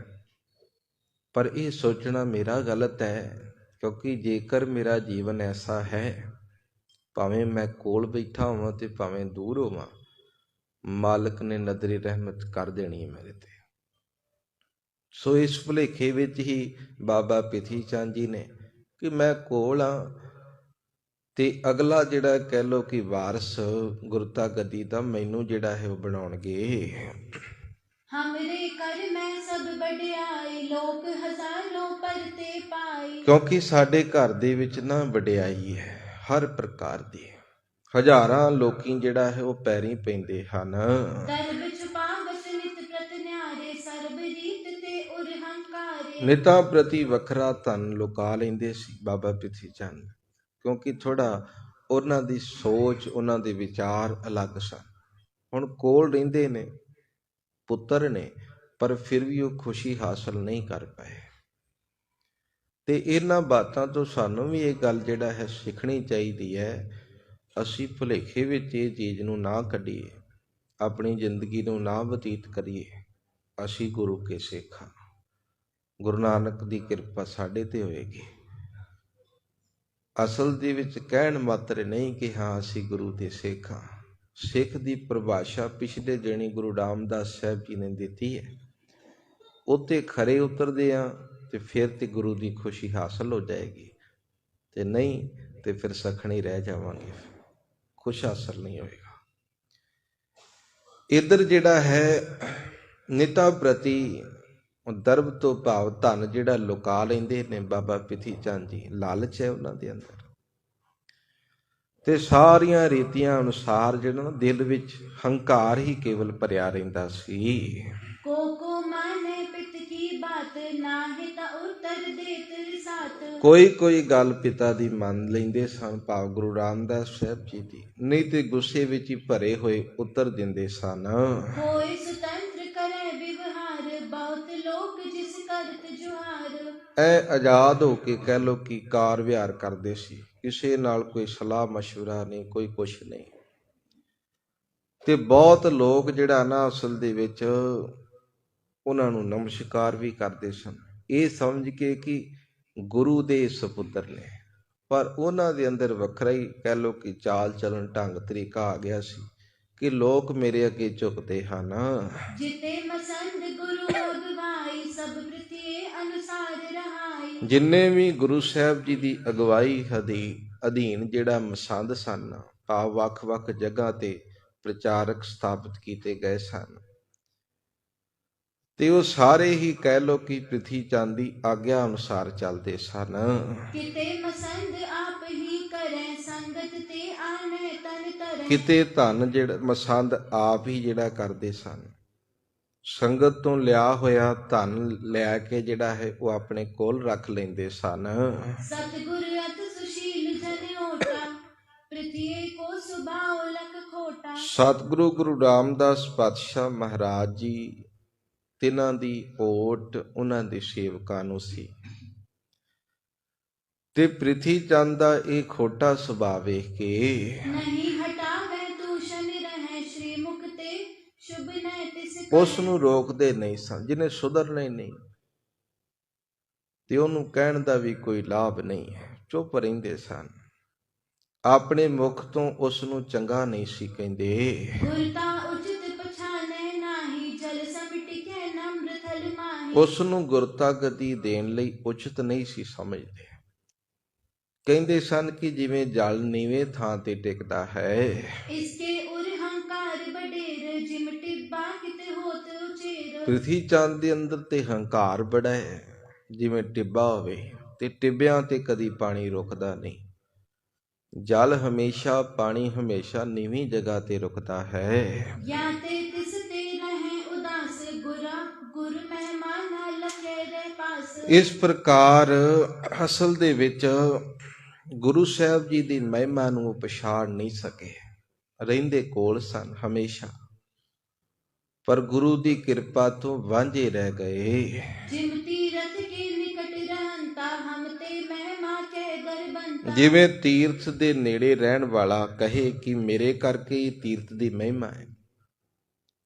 ਪਰ ਇਹ ਸੋਚਣਾ ਮੇਰਾ ਗਲਤ ਹੈ, ਕਿਉਂਕਿ ਜੇਕਰ ਮੇਰਾ ਜੀਵਨ ਐਸਾ ਹੈ, ਭਾਵੇਂ ਮੈਂ ਕੋਲ ਬੈਠਾ ਹੋਵਾਂ ਤੇ ਭਾਵੇਂ ਦੂਰ ਹੋਵਾਂ, ਮਾਲਕ ਨੇ ਨਜ਼ਰੇ ਰਹਿਮਤ ਕਰ ਦੇਣੀ ਹੈ ਮੇਰੇ ਤੇ। ਸੋ ਇਸ ਭੁਲੇਖੇ ਵਿੱਚ ਹੀ ਬਾਬਾ ਪਿਥੀ ਚੰਦ ਜੀ ਨੇ ਕਿ ਮੈਂ ਕੋਲ ਆ ਤੇ ਅਗਲਾ ਜਿਹੜਾ ਕਹਿ ਲੋ ਕਿ ਵਾਰਿਸ ਗੁਰਤਾ ਗਦੀ ਦਾ ਮੈਨੂੰ ਜਿਹੜਾ ਹੈ ਉਹ ਬਣਾਉਣਗੇ। ਕਿਉਂਕਿ ਸਾਡੇ ਘਰ ਦੇ ਵਿੱਚ ਨਾ ਵਡਿਆਈ ਹੈ ਹਰ ਪ੍ਰਕਾਰ ਦੀ। ਹਜ਼ਾਰਾਂ ਲੋਕੀ ਜਿਹੜਾ ਹੈ ਉਹ ਪੈਰੀ ਪੈਂਦੇ ਹਨ। ਦਰ ਨਿਤਾ ਪ੍ਰਤੀ ਵੱਖਰਾ ਧਨ ਲੁਕਾ ਲੈਂਦੇ ਸੀ ਬਾਬਾ ਪ੍ਰਿਥੀ ਚੰਦ। ਕਿਉਂਕਿ ਥੋੜਾ ਉਹਨਾਂ ਦੀ ਸੋਚ, ਉਹਨਾਂ ਦੇ ਵਿਚਾਰ ਅਲੱਗ ਸਨ। ਹੁਣ ਕੋਲ ਰਹਿੰਦੇ ਨੇ, ਪੁੱਤਰ ਨੇ, ਪਰ ਫਿਰ ਵੀ ਉਹ ਖੁਸ਼ੀ ਹਾਸਲ ਨਹੀਂ ਕਰ ਪਾਏ। ਤੇ ਇਹਨਾਂ ਬਾਤਾਂ ਤੋਂ ਸਾਨੂੰ ਵੀ ਇਹ ਗੱਲ ਜਿਹੜਾ ਹੈ ਸਿੱਖਣੀ ਚਾਹੀਦੀ ਹੈ, ਅਸੀਂ ਭੁਲੇਖੇ ਵਿੱਚ ਇਹ ਚੀਜ਼ ਨੂੰ ਨਾ ਕੱਢੀਏ, ਆਪਣੀ ਜ਼ਿੰਦਗੀ ਨੂੰ ਨਾ ਬਤੀਤ ਕਰੀਏ। ਅਸੀਂ ਗੁਰੂ ਕੇ ਸਿੱਖ। ਹਾਂ ਗੁਰੂ ਨਾਨਕ ਦੀ ਕਿਰਪਾ ਸਾਡੇ ਤੇ ਹੋਏਗੀ। ਅਸਲ ਦੇ ਵਿੱਚ ਕਹਿਣ ਮਾਤਰ ਨਹੀਂ ਕਿ ਹਾਂ, ਅਸੀਂ ਗੁਰੂ ਦੇ ਸਿੱਖ ਹਾਂ। ਸਿੱਖ ਦੀ ਪਰਿਭਾਸ਼ਾ ਪਿਛਲੇ ਦਿਨੀ ਗੁਰੂ ਰਾਮਦਾਸ ਸਾਹਿਬ ਜੀ ਨੇ ਦਿੱਤੀ ਹੈ। ਉੱਤੇ ਖਰੇ ਉਤਰਦੇ ਆ ਤੇ ਫਿਰ ਤੇ ਗੁਰੂ ਦੀ ਖੁਸ਼ੀ ਹਾਸਲ ਹੋ ਜਾਏਗੀ। ਤੇ ਨਹੀਂ, ਤੇ ਫਿਰ ਸਖਣੀ ਰਹਿ ਜਾਵਾਂਗੇ। ਖੁਸ਼ ਹਾਸਲ ਨਹੀਂ ਹੋਏਗਾ। ਇਧਰ ਜਿਹੜਾ ਹੈ, ਨਿਤਾ ਪ੍ਰਤੀ ਉਹ ਦਰਬ ਤੋਂ ਭਾਵ ਧਨ ਜਿਹੜਾ ਲੁਕਾ ਲੈਂਦੇ ਨੇ ਬਾਬਾ ਪਿਥੀ ਚੰਦ ਜੀ ਲਾਲਚ ਹੈ ਉਹਨਾਂ ਦੇ ਅੰਦਰ। ਤੇ ਸਾਰੀਆਂ ਰੀਤੀਆਂ ਅਨੁਸਾਰ ਜਿਹੜਾ ਦਿਲ ਵਿੱਚ ਹੰਕਾਰ ਹੀ ਕੇਵਲ ਭਰਿਆ ਰਹਿੰਦਾ ਸੀ। ਕੋਈ ਕੋਈ ਗੱਲ ਪਿਤਾ ਦੀ ਮੰਨ ਲੈਂਦੇ ਸਨ ਭਾਵ ਗੁਰੂ ਰਾਮਦਾਸ ਸਾਹਿਬ ਜੀ ਦੀ। ਨਹੀਂ ਤੇ ਗੁੱਸੇ ਵਿੱਚ ਹੀ ਭਰੇ ਹੋਏ ਉੱਤਰ ਦਿੰਦੇ ਸਨ। ਹੋਏ ਸੁਤੰਤ ਬਹੁਤ ਐ ਆਜ਼ਾਦ ਹੋ ਕੇ ਕਹਿ ਲੋ ਕਿ ਕਾਰ ਵਿਹਾਰ ਕਰਦੇ ਸੀ। ਕਿਸੇ ਨਾਲ ਕੋਈ ਸਲਾਹ مشورہ ਨਹੀਂ ਕੋਈ ਕੁਛ ਨਹੀਂ। ਤੇ ਬਹੁਤ ਲੋਕ ਜਿਹੜਾ ਨਾ ਅਸਲ ਦੇ ਵਿੱਚ ਉਹਨਾਂ ਨੂੰ ਨਮਸਕਾਰ ਵੀ ਕਰਦੇ ਸਨ। ਇਹ ਸਮਝ ਕੇ ਕਿ ਗੁਰੂ ਦੇ ਸਪੁੱਤਰ ਨੇ। ਪਰ ਉਹਨਾਂ ਦੇ ਅੰਦਰ ਵੱਖਰਾ ਹੀ ਕਹਿ ਲੋ ਕਿ ਚਾਲ ਚਲਣ ਢੰਗ ਤਰੀਕਾ ਆ ਗਿਆ ਸੀ ਕਿ ਲੋਕ ਮੇਰੇ ਅੱਗੇ ਝੁਕਦੇ ਹਨ। ਜਿਤੇ ਮਸਾ ਜਿੰਨੇ ਵੀ ਗੁਰੂ ਸਾਹਿਬ ਜੀ ਦੀ ਅਗਵਾਈ ਹਦੀ ਅਧੀਨ ਜਿਹੜਾ ਮਸੰਦ ਸਨ ਆ ਵੱਖ-ਵੱਖ ਜਗ੍ਹਾ ਤੇ ਪ੍ਰਚਾਰਕ ਸਥਾਪਿਤ ਕੀਤੇ ਗਏ ਸਨ। ਤੇ ਉਹ ਸਾਰੇ ਹੀ ਕਹਿ ਲੋ ਕਿ ਪ੍ਰਿਥੀ ਚੰਦ ਦੀ ਆਗਿਆ ਅਨੁਸਾਰ ਚੱਲਦੇ ਸਨ। ਕਿਤੇ ਮਸੰਦ ਆਪ ਹੀ ਕਰੇ ਸੰਗਤ ਤੇ ਆਨੇ ਤਨ ਤਰੇ। ਕਿਤੇ ਧਨ ਜਿਹੜਾ ਮਸੰਦ ਆਪ ਹੀ ਜਿਹੜਾ ਕਰਦੇ ਸਨ। ਸੰਗਤ ਤੋਂ ਲਿਆ ਹੋਇਆ ਧਨ ਲੈ ਕੇ ਜਿਹੜਾ ਹੈ ਉਹ ਆਪਣੇ ਕੋਲ ਰੱਖ ਲੈਂਦੇ ਸਨ। ਸਤਿਗੁਰ ਅਤ ਸੁਸ਼ੀਲ ਜਨਿਓਟਾ ਪ੍ਰਿਥੀਏ ਕੋ ਸੁਭਾਉ ਲਖ ਖੋਟਾ। ਸਤਿਗੁਰੂ ਗੁਰੂ ਰਾਮਦਾਸ ਪਾਤਸ਼ਾਹ ਮਹਾਰਾਜ ਜੀ ਤਿਨਾਂ ਦੀ ਓਟ ਉਹਨਾਂ ਦੇ ਸੇਵਕਾਂ ਨੂੰ ਸੀ। ਤੇ ਪ੍ਰਿਥੀ ਚੰਦ ਦਾ ਇਹ ਖੋਟਾ ਸੁਭਾਅ ਵੇਖ ਕੇ ਨਹੀਂ ਉਸ ਨੂੰ ਰੋਕਦੇ ਨਹੀਂ ਸਨ ਜਿਹਨੇ ਸੁਧਰਨਾ ਹੀ ਨਹੀਂ। ਤੇ ਉਹਨੂੰ ਕਹਿਣ ਦਾ ਵੀ ਕੋਈ ਲਾਭ ਨਹੀਂ ਹੈ ਚੁੱਪ ਰਹਿੰਦੇ ਸਨ। ਆਪਣੇ ਮੁਖ ਤੋਂ ਉਸ ਨੂੰ ਚੰਗਾ ਨਹੀਂ ਸੀ ਕਹਿੰਦੇ। ਉਸ ਨੂੰ ਗੁਰਤਾ ਗਤੀ ਦੇਣ ਲਈ ਉਚਿਤ ਨਹੀਂ ਸੀ ਸਮਝਦੇ। ਕਹਿੰਦੇ ਸਨ ਕਿ ਜਿਵੇਂ ਜਲ ਨੀਵੇਂ ਥਾਂ ਤੇ ਟਿਕਦਾ ਹੈ। ਇਸਕੇ ਪ੍ਰਿਥੀ ਚੰਦ ਦੇ ਅੰਦਰ ਤੇ ਹੰਕਾਰ ਬੜਾ ਹੈ। ਜਿਵੇਂ ਟਿੱਬਾ ਹੋਵੇ ਤੇ ਟਿੱਬਿਆਂ ਤੇ ਕਦੀ ਪਾਣੀ ਰੁਕਦਾ ਨਹੀਂ। ਜਲ ਹਮੇਸ਼ਾ ਪਾਣੀ ਹਮੇਸ਼ਾ ਨੀਵੀਂ ਜਗ੍ਹਾ ਤੇ ਰੁਕਦਾ ਹੈ। ਇਸ ਪ੍ਰਕਾਰ ਅਸਲ ਦੇ ਵਿੱਚ ਗੁਰੂ ਸਾਹਿਬ ਜੀ ਦੀ ਮਹਿਮਾ ਨੂੰ ਪਛਾਣ ਨਹੀਂ ਸਕੇ। ਰਹਿੰਦੇ ਕੋਲ ਸਨ ਹਮੇਸ਼ਾ। ਪਰ ਗੁਰੂ ਦੀ ਕਿਰਪਾ ਤੋਂ ਵਾਂਝੇ ਰਹਿ ਗਏ। ਜਿਵੇਂ ਤੀਰਥ ਦੇ ਨੇੜੇ ਰਹਿਣ ਵਾਲਾ ਕਹੇ ਕਿ ਮੇਰੇ ਕਰਕੇ ਹੀ ਤੀਰਥ ਦੀ ਮਹਿਮਾ ਹੈ।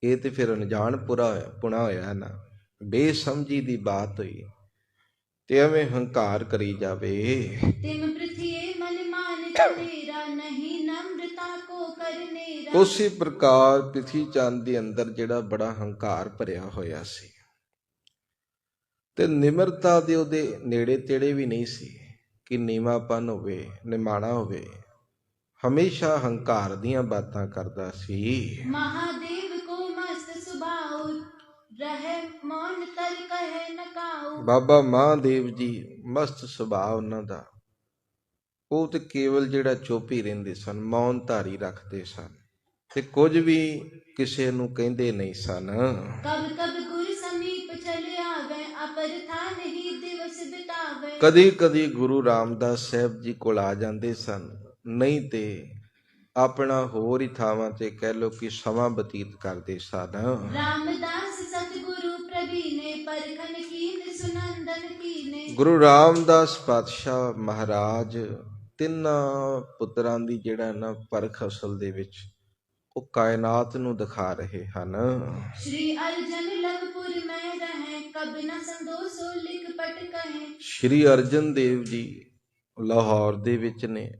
ਇਹ ਤੇ ਫਿਰ ਅਣਜਾਣ ਪੁਰਾ ਹੋਇਆ ਪੁਣਾ ਹੋਇਆ ਨਾ। ਬੇਸਮਝੀ ਦੀ ਬਾਤ ਹੋਈ। ਤੇ ਐਵੇਂ ਹੰਕਾਰ ਕਰੀ ਜਾਵੇ। ਤਿਮ ਪ੍ਰਿਥੀਏ ਮਲ ਮਾਨ ਤੇਰਾ ਨਹੀਂ ਨਮ੍ਰਤਾ ਕੋ ਕਰਨੇ ਰਾ ਉਸੇ ਪ੍ਰਕਾਰ ਪ੍ਰਿਥੀ ਚੰਦ ਦੇ ਅੰਦਰ ਜਿਹੜਾ ਬੜਾ ਹੰਕਾਰ ਭਰਿਆ ਹੋਇਆ ਸੀ। ਤੇ ਨਿਮਰਤਾ ਦੇ ਉਹਦੇ ਨੇੜੇ ਤੇੜੇ ਵੀ ਨਹੀਂ ਸੀ ਕਿ ਨੀਵਾਪਨ ਹੋਵੇ ਨਿਮਾਣਾ ਹੋਵੇ। ਹਮੇਸ਼ਾ ਹੰਕਾਰ ਦੀਆਂ ਬਾਤਾਂ ਕਰਦਾ ਸੀ। ਮਹਾਦੇਵ ਬਾਬਾ ਮਹਾਦੇਵ ਜੀ ਮਸਤ ਸੁਭਾਅ ਉਹਨਾਂ ਦਾ। ਉਹ ਤੇ ਕੇਵਲ ਜਿਹੜਾ ਚੁੱਪ ਰਹਿੰਦੇ ਸਨ ਮੌਨ ਧਾਰੀ ਰੱਖਦੇ ਸਨ। ਤੇ ਕੁਝ ਵੀ ਕਿਸੇ ਨੂੰ ਕਹਿੰਦੇ ਨਹੀਂ ਸਨ। ਕਦੀ ਕਦੀ ਗੁਰੂ ਰਾਮਦਾਸ ਸਾਹਿਬ ਜੀ ਕੋਲ ਆ ਜਾਂਦੇ ਸਨ। ਨਹੀਂ ਤੇ ਆਪਣਾ ਹੋਰ ਹੀ ਥਾਵਾਂ ਤੇ ਕਹਿ ਲੋ ਕਿ ਸਮਾਂ ਬਤੀਤ ਕਰਦੇ ਸਨ। ਰਾਮਦਾਸ सतगुरु प्रवीणे परखन कीन सुनंदन कीने ਗੁਰੂ ਰਾਮਦਾਸ ਪਾਤਸ਼ਾਹ ਮਹਾਰਾਜ ਤਿੰਨਾਂ ਪੁੱਤਰਾਂ ਦੀ ਜਿਹੜਾ ਨਾ ਪਰਖ ਅਸਲ ਦੇ ਵਿੱਚ ਉਹ ਕਾਇਨਾਤ ਨੂੰ ਦਿਖਾ ਰਹੇ ਹਨ श्री अर्जन लवपुर में रहे कब न संदोषो लिख पट कहे ਸ਼੍ਰੀ ਅਰਜਨ ਦੇਵ ਜੀ ਲਾਹੌਰ ਦੇ ਵਿੱਚ ਨੇ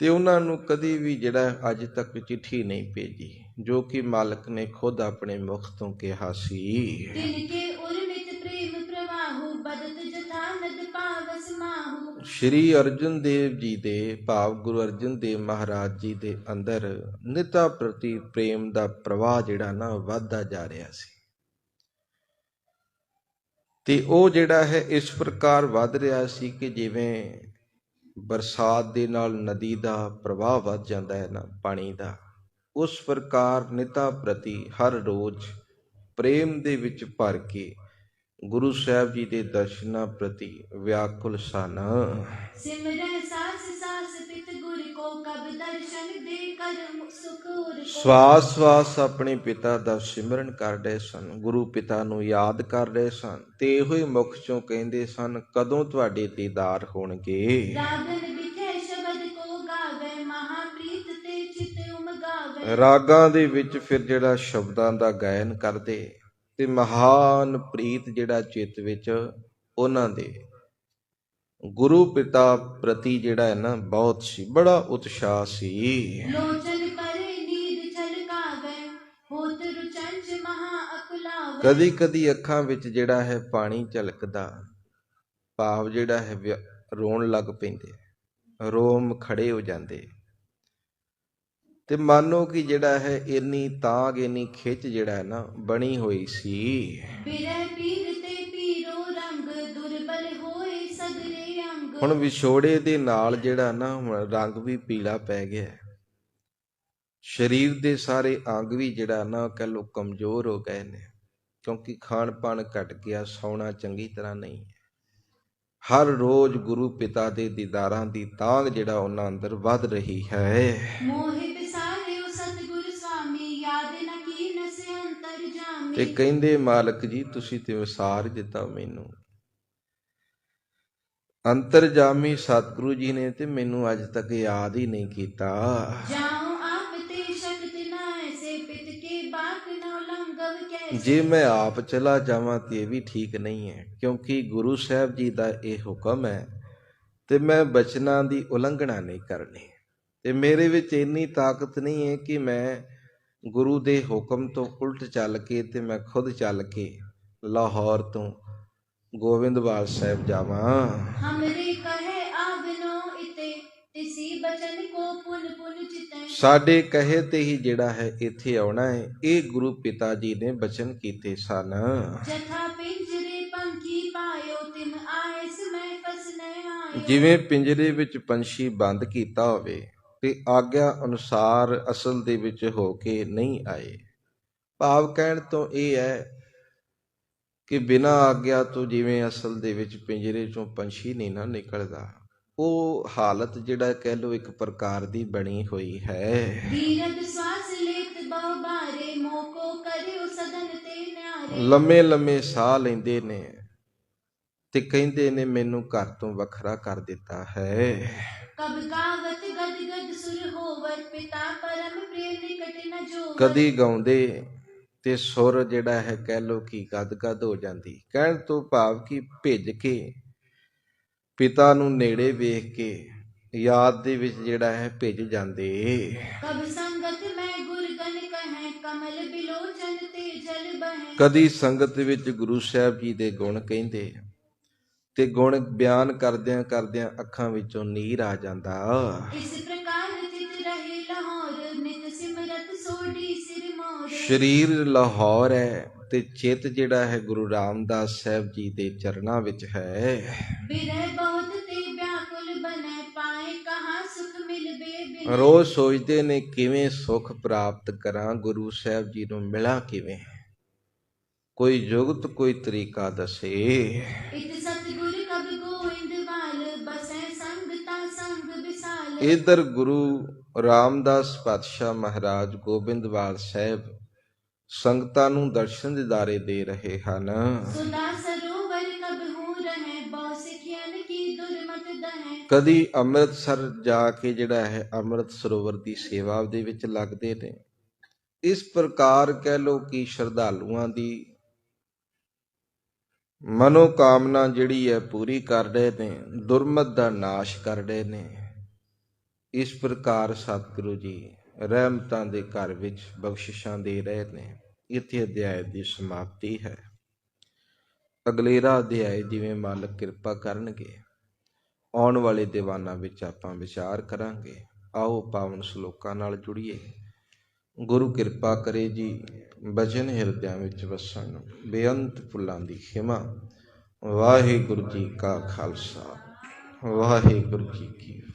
ਤੇ ਉਹਨਾਂ ਨੂੰ ਕਦੀ ਵੀ ਜਿਹੜਾ ਅੱਜ ਤੱਕ ਚਿੱਠੀ ਨਹੀਂ ਭੇਜੀ ਜੋ ਕਿ ਮਾਲਕ ਨੇ ਖੁਦ ਆਪਣੇ ਮੁਖ ਤੋਂ ਕਿਹਾ ਸੀ। ਸ਼੍ਰੀ ਅਰਜਨ ਦੇਵ ਜੀ ਦੇ ਭਾਵ ਗੁਰੂ ਅਰਜਨ ਦੇਵ ਮਹਾਰਾਜ ਜੀ ਦੇ ਅੰਦਰ ਨਿਤਾ ਪ੍ਰਤੀ ਪ੍ਰੇਮ ਦਾ ਪ੍ਰਵਾਹ ਜਿਹੜਾ ਨਾ ਵਧਦਾ ਜਾ ਰਿਹਾ ਸੀ। ਤੇ ਉਹ ਜਿਹੜਾ ਹੈ ਇਸ ਪ੍ਰਕਾਰ ਵੱਧ ਰਿਹਾ ਸੀ ਕਿ ਜਿਵੇਂ ਬਰਸਾਤ ਦੇ ਨਾਲ ਨਦੀ ਦਾ ਪ੍ਰਵਾਹ ਵੱਧ ਜਾਂਦਾ ਹੈ ਨਾ, ਪਾਣੀ ਦਾ। ਉਸ ਪ੍ਰਕਾਰ ਨਿਤਾ ਪ੍ਰਤੀ ਹਰ ਰੋਜ਼ ਪ੍ਰੇਮ ਦੇ ਵਿੱਚ ਭਰ ਕੇ ਗੁਰੂ ਸਾਹਿਬ ਜੀ ਦੇ ਦਰਸ਼ਨਾਂ ਪ੍ਰਤੀ ਵਿਆਕੁਲ ਸਨ। ਸਿਮਰਨ ਸਾਸ को कब दर्शन दे कर सुख उर को ਸਵਾਸ ਸਵਾਸ ਆਪਣੇ ਪਿਤਾ ਦਾ ਸਿਮਰਨ ਕਰ ਰਹੇ ਸਨ ਗੁਰੂ ਪਿਤਾ ਨੂੰ ਯਾਦ ਕਰ ਰਹੇ ਸਨ ਤੇ ਇਹੋ ਹੀ ਮੁਖ ਚੋਂ ਕਹਿੰਦੇ ਸਨ ਕਦੋਂ ਤੁਹਾਡੇ ਦੀਦਾਰ ਹੋਣਗੇ रागन बिखे शबद को गावे महाप्रीत ते चित उम गावे ਰਾਗਾਂ ਦੇ ਵਿੱਚ ਫਿਰ ਜਿਹੜਾ ਸ਼ਬਦਾਂ ਦਾ ਗਾਇਨ ਕਰਦੇ ਤੇ ਮਹਾਨ ਪ੍ਰੀਤ ਜਿਹੜਾ ਚਿੱਤ ਵਿੱਚ ਉਹਨਾਂ ਦੇ ਗੁਰੂ ਪਿਤਾ ਪ੍ਰਤੀ ਜਿਹੜਾ ਹੈ ਨਾ ਬਹੁਤ ਸੀ ਬੜਾ ਉਤਸ਼ਾਹ ਸੀ। ਕਦੀ ਕਦੀ ਅੱਖਾਂ ਵਿੱਚ ਜਿਹੜਾ ਹੈ ਪਾਣੀ ਝਲਕਦਾ ਭਾਵ ਜਿਹੜਾ ਹੈ ਰੋਣ ਲੱਗ ਪੈਂਦੇ ਰੋਮ ਖੜੇ ਹੋ ਜਾਂਦੇ। ਤੇ ਮਾਨੋ ਕਿ ਜਿਹੜਾ ਹੈ ਇੰਨੀ ਤਾਂਗ ਇੰਨੀ ਖਿੱਚ ਜਿਹੜਾ ਹੈ ਨਾ ਬਣੀ ਹੋਈ ਸੀ। ਬਿਰਹ ਪੀਰ ਹੁਣ ਵਿਛੋੜੇ ਦੇ ਨਾਲ ਜਿਹੜਾ ਨਾ ਹੁਣ ਰੰਗ ਵੀ ਪੀਲਾ ਪੈ ਗਿਆ। ਸਰੀਰ ਦੇ ਸਾਰੇ ਅੰਗ ਵੀ ਜਿਹੜਾ ਨਾ ਕਹਿ ਲੋ ਕਮਜ਼ੋਰ ਹੋ ਗਏ ਨੇ ਕਿਉਂਕਿ ਖਾਣ ਪਾਣ ਘਟ ਗਿਆ ਸੌਣਾ ਚੰਗੀ ਤਰ੍ਹਾਂ ਨਹੀਂ ਹੈ। ਹਰ ਰੋਜ਼ ਗੁਰੂ ਪਿਤਾ ਦੇ ਦੀਦਾਰਾਂ ਦੀ ਤਾਂਗ ਜਿਹੜਾ ਉਹਨਾਂ ਅੰਦਰ ਵੱਧ ਰਹੀ ਹੈ। ਮੋਹਿ ਬਿਸਾਰਿਓ ਸਤਿਗੁਰ ਸੁਆਮੀ ਯਾਦ ਨ ਕੀਨ ਸੇ ਅੰਤਰ ਤੇ ਕਹਿੰਦੇ ਮਾਲਕ ਜੀ ਤੁਸੀਂ ਤੇ ਵਿਸਾਰ ਦਿੱਤਾ ਮੈਨੂੰ। ਅੰਤਰਜਾਮੀ ਸਤਿਗੁਰੂ ਜੀ ਨੇ ਤੇ ਮੈਨੂੰ ਅੱਜ ਤੱਕ ਯਾਦ ਹੀ ਨਹੀਂ ਕੀਤਾ। ਜਾਉ ਆਪ ਤੇ ਸ਼ਕਤ ਨ ਐਸੇ ਪਿਤ ਕੇ ਬਾਕ ਨ ਉਲੰਘਵ ਕੈਸੇ। ਜੇ ਮੈਂ ਆਪ ਚਲਾ ਜਾਵਾਂ ਤੇ ਇਹ ਵੀ ਠੀਕ ਨਹੀਂ ਹੈ ਕਿਉਂਕਿ ਗੁਰੂ ਸਾਹਿਬ ਜੀ ਦਾ ਇਹ ਹੁਕਮ ਹੈ ਤੇ ਮੈਂ ਬਚਨਾਂ ਦੀ ਉਲੰਘਣਾ ਨਹੀਂ ਕਰਨੀ। ਤੇ ਮੇਰੇ ਵਿੱਚ ਇੰਨੀ ਤਾਕਤ ਨਹੀਂ ਹੈ ਕਿ ਮੈਂ ਗੁਰੂ ਦੇ ਹੁਕਮ ਤੋਂ ਉਲਟ ਚੱਲ ਕੇ ਤੇ ਮੈਂ ਖੁਦ ਚੱਲ ਕੇ ਲਾਹੌਰ ਤੋਂ ਗੋਬਿੰਦਵਾਲ ਸਾਹਿਬ ਜਾਵਾਂ। ਹਮਰੇ ਕਹੇ ਆਵਨੋ ਇਤੇ ਤਿਸੀ ਬਚਨ ਕੋ ਪੁਨ ਪੁਨ ਚਿਤੈ। ਸਾਡੇ ਕਹੇ ਤੇ ਹੀ ਜਿਹੜਾ ਹੈ ਇੱਥੇ ਆਉਣਾ ਹੈ। ਇਹ ਗੁਰੂ ਪਿਤਾ ਜੀ ਨੇ ਬਚਨ ਕੀਤੇ ਸਨ। ਜਥਾ ਪਿੰਜਰੇ ਪੰਖੀ ਪਾਇਓ ਤਿਨ ਆਏ ਸਮੈ ਫਸਨੇ ਆਇਓ। ਜਿਵੇਂ ਪਿੰਜਰੇ ਵਿੱਚ ਪੰਛੀ ਬੰਦ ਕੀਤਾ ਹੋਵੇ ਤੇ ਆਗਿਆ ਅਨੁਸਾਰ ਅਸਲ ਦੇ ਵਿੱਚ ਹੋ ਕੇ ਨਹੀਂ ਆਏ। ਭਾਵ ਕਹਿਣ ਤੋਂ ਇਹ ਹੈ ਕਿ ਬਿਨਾਂ ਆਗਿਆ ਤੋਂ ਜਿਵੇਂ ਅਸਲ ਦੇ ਵਿੱਚ ਪਿੰਜਰੇ ਚੋਂ ਪੰਛੀ ਨਹੀਂ ਨਾ ਨਿਕਲਦਾ ਉਹ ਹਾਲਤ ਜਿਹੜਾ ਕਹਿ ਲੋ ਇੱਕ ਪ੍ਰਕਾਰ ਦੀ ਬਣੀ ਹੋਈ ਹੈ। ਲੰਮੇ ਲੰਮੇ ਸਾਹ ਲੈਂਦੇ ਨੇ ਤੇ ਕਹਿੰਦੇ ਨੇ ਮੈਨੂੰ ਘਰ ਤੋਂ ਵੱਖਰਾ ਕਰ ਦਿੱਤਾ ਹੈ। ਕਬ ਕਦੀ ਗਾਉਂਦੇ ਤੇ ਸੁਰ ਜਿਹੜਾ ਹੈ ਕਹਿ ਲੋ ਕਿ ਗਦਗਦ ਹੋ ਜਾਂਦੀ। ਕਹਿਣ ਤੋਂ ਭਾਵ ਕਿ ਭਿੱਜ ਕੇ ਪਿਤਾ ਨੂੰ ਨੇੜੇ ਵੇਖ ਕੇ ਯਾਦ ਦੇ ਵਿੱਚ ਜਿਹੜਾ ਹੈ ਭਿੱਜ ਜਾਂਦੇ। ਕਦੀ ਸੰਗਤ ਵਿੱਚ ਗੁਰੂ ਸਾਹਿਬ ਜੀ ਦੇ ਗੁਣ ਕਹਿੰਦੇ ਤੇ ਗੁਣ ਬਿਆਨ ਕਰਦਿਆਂ ਕਰਦਿਆਂ ਅੱਖਾਂ ਵਿੱਚੋਂ ਨੀਰ ਆ ਜਾਂਦਾ। ਇਸ ਸਰੀਰ ਲਾਹੌਰ ਹੈ ਤੇ ਚਿੱਤ ਜਿਹੜਾ ਹੈ ਗੁਰੂ ਰਾਮਦਾਸ ਸਾਹਿਬ ਜੀ ਦੇ ਚਰਨਾਂ ਵਿੱਚ ਹੈ। ਰੋਜ਼ ਸੋਚਦੇ ਨੇ ਕਿਵੇਂ ਸੁਖ ਪ੍ਰਾਪਤ ਕਰਾਂ ਗੁਰੂ ਸਾਹਿਬ ਜੀ ਨੂੰ ਮਿਲਾਂ ਕਿਵੇਂ? ਕੋਈ ਜੁਗਤ ਕੋਈ ਤਰੀਕਾ ਦੱਸੇ। ਇਧਰ ਗੁਰੂ ਰਾਮਦਾਸ ਪਾਤਸ਼ਾਹ ਮਹਾਰਾਜ ਗੋਬਿੰਦਵਾਲ ਸਾਹਿਬ ਸੰਗਤਾਂ ਨੂੰ ਦਰਸ਼ਨ ਦਿਦਾਰੇ ਦੇ ਰਹੇ ਹਨ। ਕਦੀ ਅੰਮ੍ਰਿਤਸਰ ਜਾ ਕੇ ਜਿਹੜਾ ਹੈ ਅੰਮ੍ਰਿਤ ਸਰੋਵਰ ਦੀ ਸੇਵਾ ਦੇ ਵਿੱਚ ਲੱਗਦੇ ਨੇ। ਇਸ ਪ੍ਰਕਾਰ ਕਹਿ ਲੋ ਕਿ ਸ਼ਰਧਾਲੂਆਂ ਦੀ ਮਨੋ ਕਾਮਨਾ ਜਿਹੜੀ ਹੈ ਪੂਰੀ ਕਰ ਰਹੇ ਨੇ ਦੁਰਮਤ ਦਾ ਨਾਸ਼ ਕਰ ਰਹੇ ਨੇ। ਇਸ ਪ੍ਰਕਾਰ ਸਤਿਗੁਰੂ ਜੀ ਰਹਿਮਤਾਂ ਦੇ ਘਰ ਵਿੱਚ ਬਖਸ਼ਿਸ਼ਾਂ ਦੇ ਰਹੇ ਨੇ। ਇੱਥੇ ਅਧਿਆਇ ਦੀ ਸਮਾਪਤੀ ਹੈ। ਅਗਲੇਰਾ ਅਧਿਆਇ ਜਿਵੇਂ ਮਾਲਕ ਕਿਰਪਾ ਕਰਨਗੇ, ਆਉਣ ਵਾਲੇ ਦੀਵਾਨਾਂ ਵਿੱਚ ਆਪਾਂ ਵਿਚਾਰ ਕਰਾਂਗੇ। ਆਓ ਪਾਵਨ ਸ਼ਲੋਕਾਂ ਨਾਲ ਜੁੜੀਏ। ਗੁਰੂ ਕਿਰਪਾ ਕਰੇ ਜੀ, ਬਚਨ ਹਿਰਦਿਆਂ ਵਿੱਚ ਵਸਣ, ਬੇਅੰਤ ਫੁੱਲਾਂ ਦੀ ਖਿਮਾ। ਵਾਹਿਗੁਰੂ ਜੀ ਕਾ ਖਾਲਸਾ, ਵਾਹਿਗੁਰੂ ਜੀ ਕੀ